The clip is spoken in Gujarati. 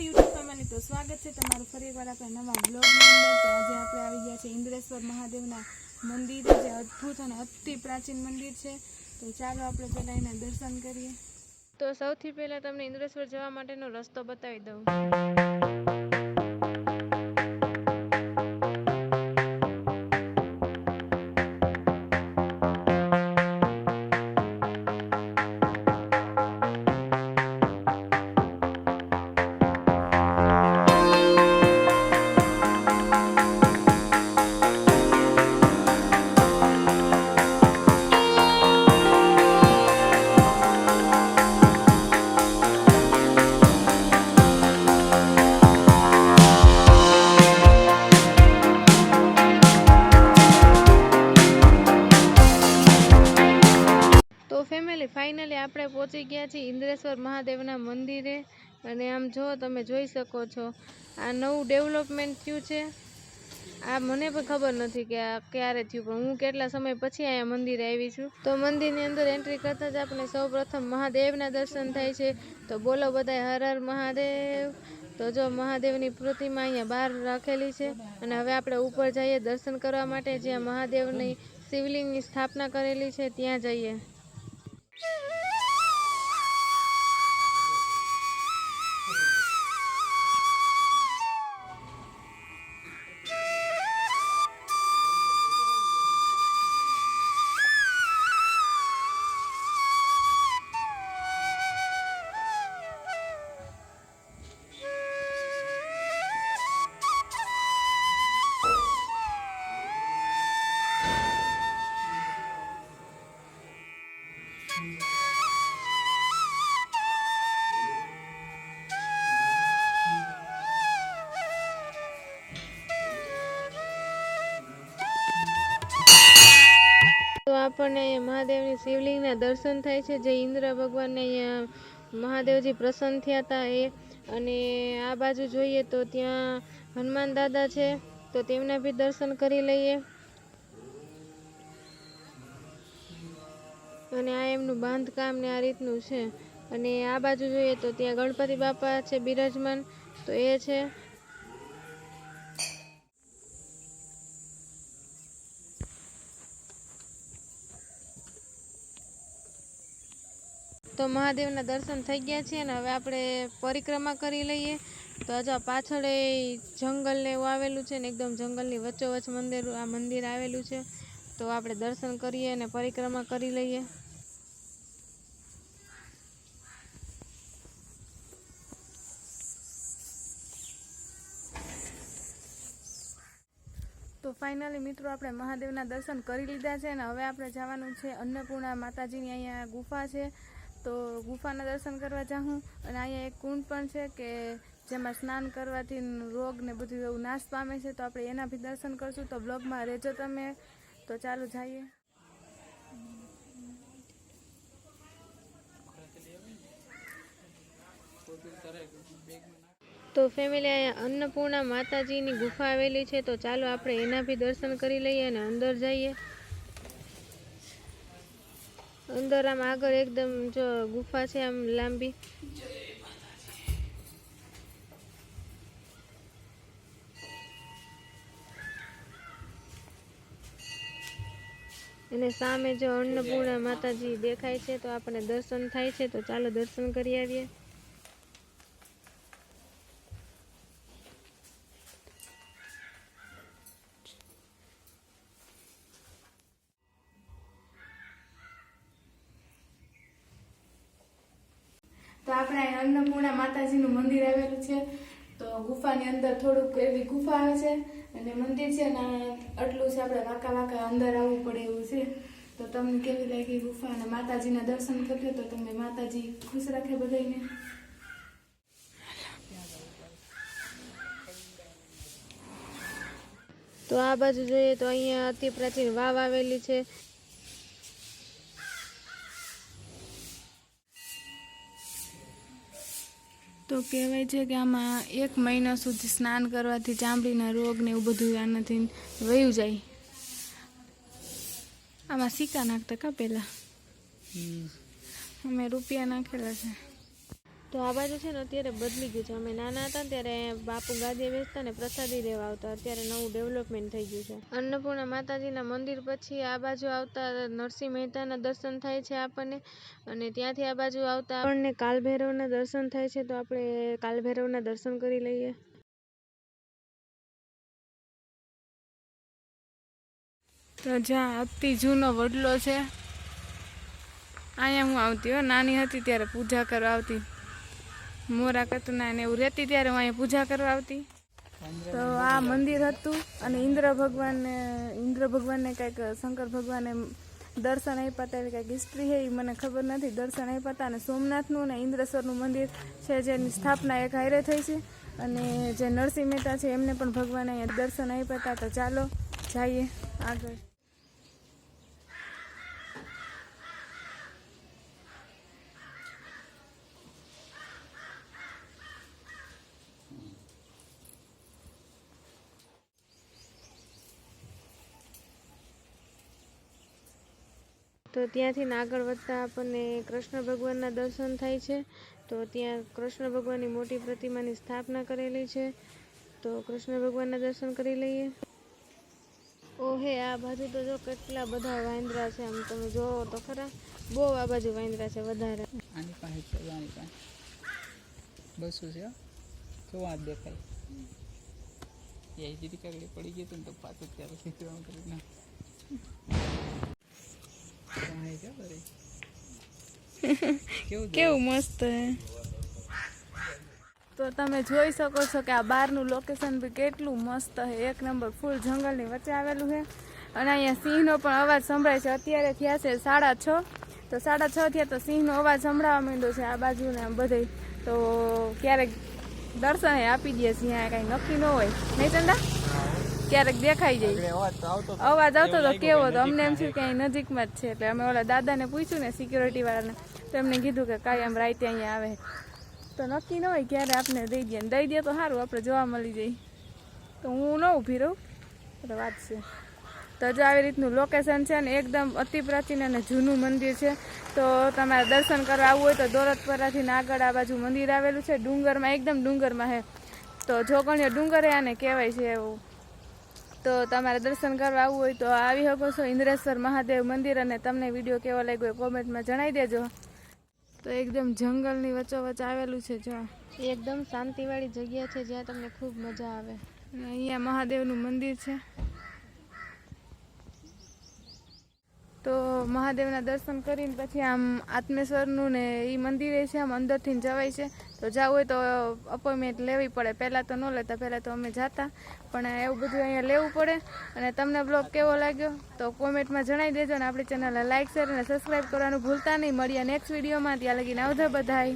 યુટ્યુબ ફેમિલી તો સ્વાગત છે તમારું ફરી એકવાર આપણે નવા બ્લોગની અંદર. તો આજે આપણે આવી ગયા છે ઇન્દ્રેશ્વર મહાદેવના મંદિર જે અદ્ભુત અને અતિ પ્રાચીન મંદિર છે. તો ચાલો આપણે પહેલાં એના દર્શન કરીએ. તો સૌથી પહેલાં તમને ઇન્દ્રેશ્વર જવા માટેનો રસ્તો બતાવી દઉં. અને આમ જો તમે જોઈ શકો છો, આ નવું ડેવલપમેન્ટ થયું છે. આ મને પણ ખબર નથી કે આ ક્યારે થયું, પણ હું કેટલા સમય પછી અહીંયા મંદિરે આવી છું. તો મંદિરની અંદર એન્ટ્રી કરતાં જ આપણે સૌપ્રથમ મહાદેવના દર્શન થાય છે. તો બોલો બધાય, હર હર મહાદેવ. તો જો મહાદેવની પ્રતિમા અહીંયા બહાર રાખેલી છે અને હવે આપણે ઉપર જઈએ દર્શન કરવા માટે, જ્યાં મહાદેવની શિવલિંગની સ્થાપના કરેલી છે, ત્યાં જઈએ. આપણને અહીંયા મહાદેવની શિવલિંગના દર્શન થાય છે, જે ઇન્દ્ર ભગવાનને અહીંયા મહાદેવજી પ્રસન્ન થયા હતા એ. અને આ બાજુ જોઈએ તો ત્યાં હનુમાન દાદા છે, તો તેમના બી દર્શન કરી લઈએ. અને આ એમનું બાંધકામ ને આ રીતનું છે. અને આ બાજુ જોઈએ તો ત્યાં ગણપતિ બાપા છે બિરાજમાન, તો એ છે. તો મહાદેવના દર્શન થઈ ગયા છે અને હવે આપણે પરિક્રમા કરી લઈએ. તો આજે પાછળ એ જંગલ ને એવું આવેલું છે ને એકદમ જંગલની વચ્ચોવચ્ચ મંદિર, આ મંદિર આવેલું છે. તો આપણે દર્શન કરીએ અને પરિક્રમા કરી લઈએ. તો ફાઇનલી મિત્રો આપણે મહાદેવના દર્શન કરી લીધા છે અને હવે આપણે જવાનું છે અન્નપૂર્ણા માતાજીની અહીંયા ગુફા છે. તો ગુફાના દર્શન કરવા જાઉં અને અહીંયા એક કુંડ પણ છે કે જેમાં સ્નાન કરવાથી રોગ ને બધું એવું નાશ પામે છે. તો આપણે એના બી દર્શન કરશું. તો બ્લોગમાં રહેજો તમે. તો ચાલો જઈએ. તો ફેમિલી અહીંયા અન્નપૂર્ણા માતાજીની ગુફા આવેલી છે. તો ચાલો આપણે એના બી દર્શન કરી લઈએ અને અંદર જઈએ. અંદર આમ આગળ એકદમ જો ગુફા છે આમ લાંબી. અને સામે જો અન્નપૂર્ણા માતાજી દેખાય છે, તો આપણને દર્શન થાય છે, તો ચાલો દર્શન કરી આવીએ તો આપણે અન્નપૂર્ણા માતાજીનું મંદિર આવેલું છે, તો ગુફાની અંદર થોડુંક એવી ગુફા આવે છે, અને મંદિર છે ને આટલું છે, આપણે વાંકા વાંકા અંદર આવવું પડે એવું છે. તો તમને કેવી લાગી ગુફા અને માતાજીના દર્શન કરજો તો તમને માતાજી ખુશ રાખે બધાને તો આ બાજુ જોઈએ તો અહીંયા અતિ પ્રાચીન વાવ આવેલી છે. તો કહેવાય છે કે આમાં એક મહિના સુધી સ્નાન કરવાથી ચામડીના રોગ ને એવું બધું આનાથી વયું જાય. આમાં સિક્કા નાખતા કા પહેલાં? અમે રૂપિયા નાખેલા છે. તો આ બાજુ છે ને અત્યારે બદલી ગયું છે. અમે નાના હતા ત્યારે બાપુ ગાદી વેચતા ને પ્રસાદી લેવા આવતા. અત્યારે નવું ડેવલપમેન્ટ થઈ ગયું છે. અન્નપૂર્ણા માતાજીના મંદિર પછી આ બાજુ આવતા નરસિંહ મહેતાના દર્શન થાય છે આપણને. અને ત્યાંથી આ બાજુ આવતા આપણને કાલભૈરવના દર્શન થાય છે. તો આપણે કાલભૈરવના દર્શન કરી લઈએ. તો જ્યાં અતિ જૂનો વડલો છે. અહીંયા હું આવતી હો. નાની હતી ત્યારે પૂજા કરવા આવતી. મોરા કતના ને એવું રહેતી ત્યારે હું અહીંયા પૂજા કરવા આવતી. તો આ મંદિર હતું અને ઇન્દ્ર ભગવાનને ઇન્દ્ર ભગવાનને કંઈક, શંકર ભગવાને દર્શન આપ્યા હતા કંઈક હિસ્ટ્રી છે, એ મને ખબર નથી. દર્શન આપ્યા હતા અને સોમનાથનું અને ઇન્દ્રેશ્વરનું મંદિર છે જેની સ્થાપના એક હારે થઈ છે. અને જે નરસિંહ મહેતા છે એમને પણ ભગવાને દર્શન આપ્યા હતા. તો ચાલો, જઈએ આગળ. તો ત્યાંથી આગળ વધતા આપણને કૃષ્ણ ભગવાનના દર્શન થાય છે. તો ત્યાં કૃષ્ણ ભગવાનની મોટી પ્રતિમાની સ્થાપના કરેલી છે. તો કૃષ્ણ ભગવાનના દર્શન કરી લઈએ. ઓહે, આ બાજુ તો જો કેટલા બધા વાંદરા છે આમ તમે જોવો તો ખરા. બહુ આ બાજુ વાંદરા છે વધારે. આની પાસે છે, આની પાસે. બસો છે, હો. આ દેખાય. એ જીરી કાગડી પડી ને તો પાછું ત્યારે કરી. કેવું મસ્ત તો તમે જોઈ શકો છો કે આ બહારનું લોકેશન બી કેટલું મસ્ત છે એક નંબર ફૂલ જંગલની વચ્ચે આવેલું છે અને અહીંયા સિંહનો પણ અવાજ સંભળાય છે. અત્યારે થયા છે સાડા છ. તો સાડા છ થયા તો સિંહનો અવાજ સંભળાવા માંડ્યો છે આ બાજુ ને આમ બધે તો ક્યારેક દર્શન એ આપી દે સિંહ કાંઈ નક્કી ન હોય. નહીં ચંદા? ક્યારેક દેખાઈ જાય. અવાજ તો આવતો હતો. અવાજ આવતો તો કેવો તો અમને એમ થયું કે અહીં નજીકમાં જ છે. એટલે અમે ઓલા દાદાને પૂછ્યું ને સિક્યોરિટી વાળાને. તો એમને કીધું કે કાંઈ આમ રાતે અહીંયા આવે. તો નક્કી ન હોય ક્યારે આપને દઈ દઈએ દઈ દે તો સારું આપણે જોવા મળી જાય. તો હું ન ઊભી રહું. એટલે વાત છે. તો જો આવી રીતનું લોકેશન છે ને એકદમ અતિ પ્રાચીન અને જૂનું મંદિર છે. તો તમારે દર્શન કરવા આવવું હોય તો દોલતપરાથી આગળ આ બાજુ મંદિર આવેલું છે. ડુંગરમાં એકદમ ડુંગરમાં છે તો જોગણીયો ડુંગર આને કહેવાય છે એવું. તો તમારે દર્શન કરવા આવવું હોય તો આવી શકો છો ઇન્દ્રેશ્વર મહાદેવ મંદિર અને તમને વીડિયો કેવો લાગ્યો એ કોમેન્ટમાં જણાવી દેજો. તો એકદમ જંગલની વચ્ચોવચ આવેલું છે જો. એકદમ શાંતિવાળી જગ્યા છે જ્યાં તમને ખૂબ મજા આવે. અને અહીંયા મહાદેવનું મંદિર છે. તો મહાદેવના દર્શન કરીને પછી આમ આત્મેશ્વરનું ને એ મંદિરે છે આમ અંદરથી જવાય છે. તો જવું હોય તો અપોઇન્ટમેન્ટ લેવી પડે. પહેલાં તો ન લેતા, પહેલાં તો અમે જતા. પણ એવું બધું અહીંયા લેવું પડે. અને તમને બ્લોગ કેવો લાગ્યો તો કોમેન્ટમાં જણાવી દેજો અને આપણી ચેનલને લાઇક શેર અને સબસ્ક્રાઈબ કરવાનું ભૂલતા નહીં. મળીએ નેક્સ્ટ વિડીયોમાં ત્યાં લગીને આવજો બધાય.